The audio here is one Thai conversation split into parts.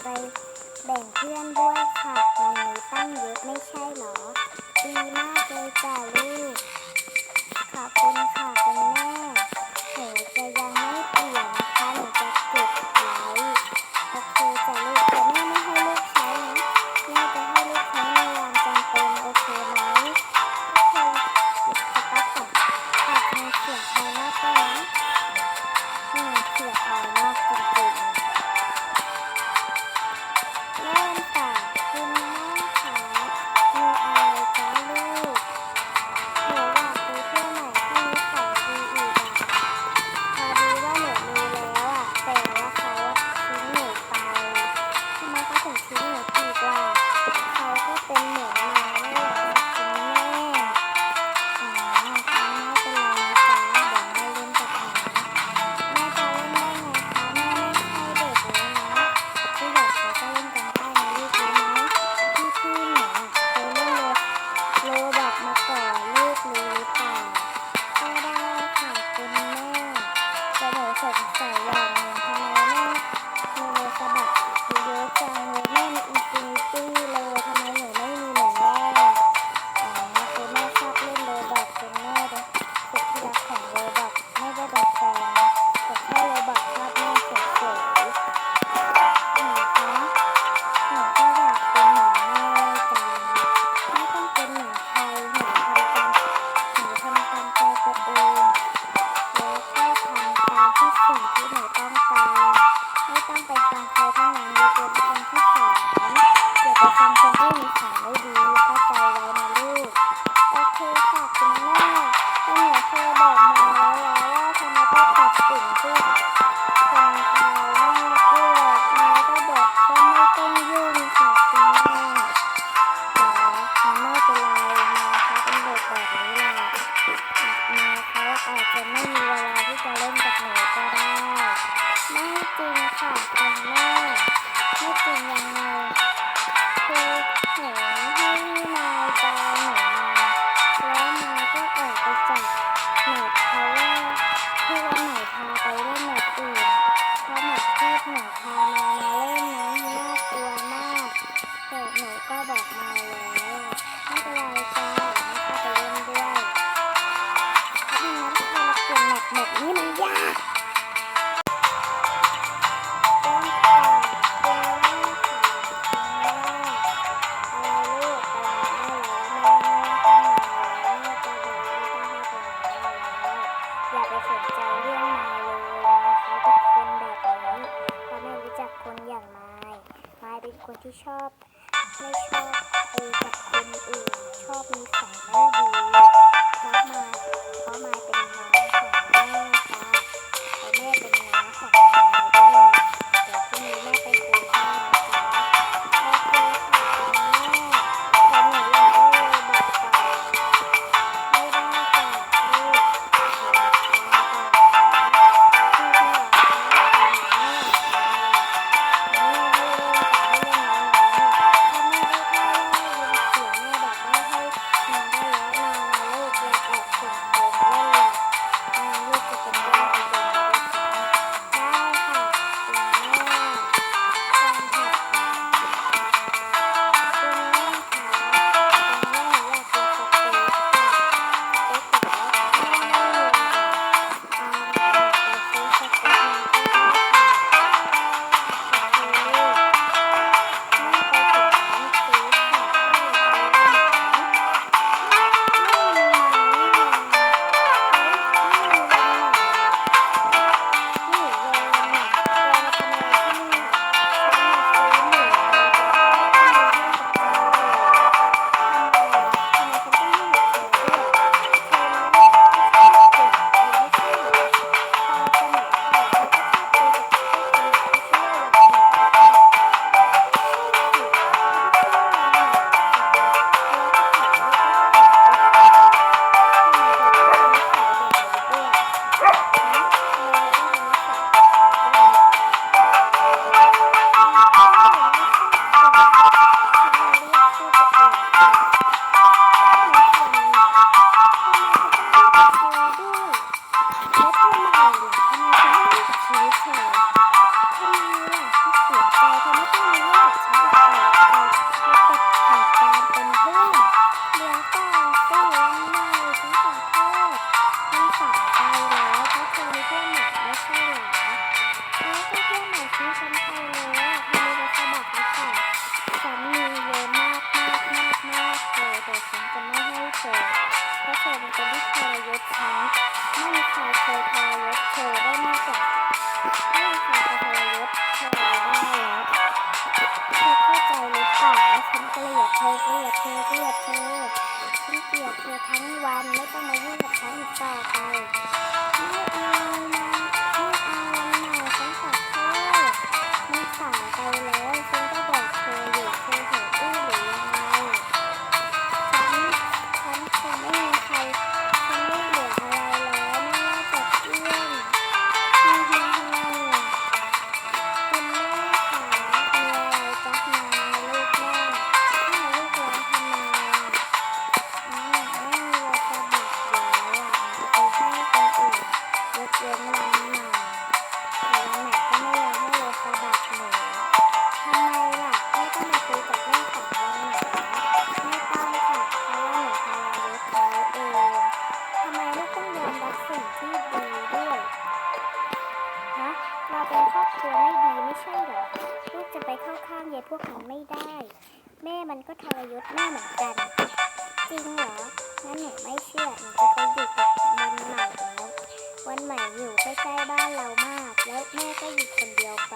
ไปแบ่งเพื่อนด้วยค่ะมันมีตั้งเยอะไม่ใช่หรอ ดีมากเลยจ้าลูกขอบคุณค่ะคุณแม่ Iya. ตัวไม่ดีไม่ใช่หรอ ลูกจะไปเข้าข้างยายพวกมันไม่ได้ แม่มันก็ทรยศแม่เหมือนกัน จริงเหรอ งั้นหนูไม่เชื่อ หนูจะไปอยู่กับวันใหม่แล้ว วันใหม่อยู่ใกล้ๆบ้านเรามาก แล้วแม่ก็อยู่คนเดียวไป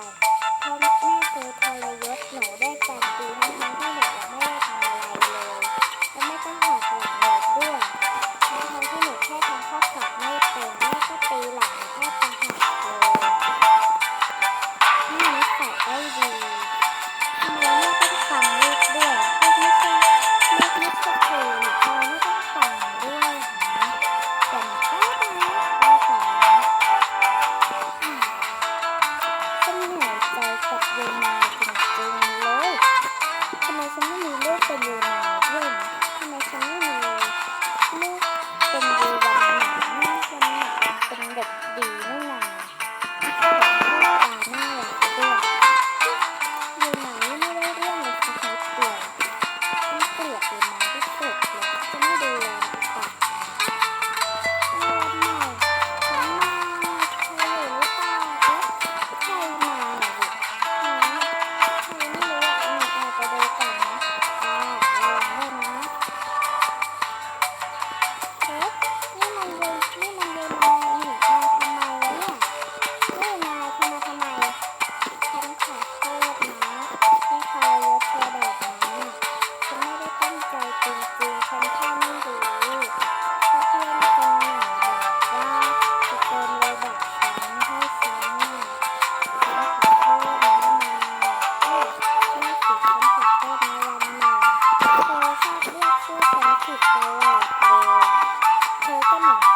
เพราะแม่เคยทรยศหนูได้วยการตีทั้งที่หนูยังไม่ได้ทำอะไรเลย แล้วแม่องหอบ Raina.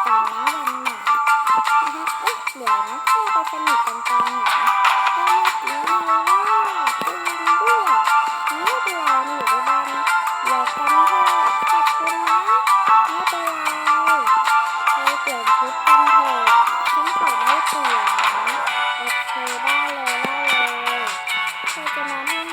กันนะวันหนักนะคะเอ๊ะเดี๋ยวนะเราไปสนุกกันตอนไหนก็เมื่อกี้เราว่าคุณด้วยน้าเบื่ออยู่ในบ้านเดี๋ยวกันเถอะขอบคุณนะไม่เป็นไรเราเปลี่ยนชุดกันเถอะฉันขอไม่เปลี่ยนนะโอเคได้เลยได้เลยเธอจะนอนห้ง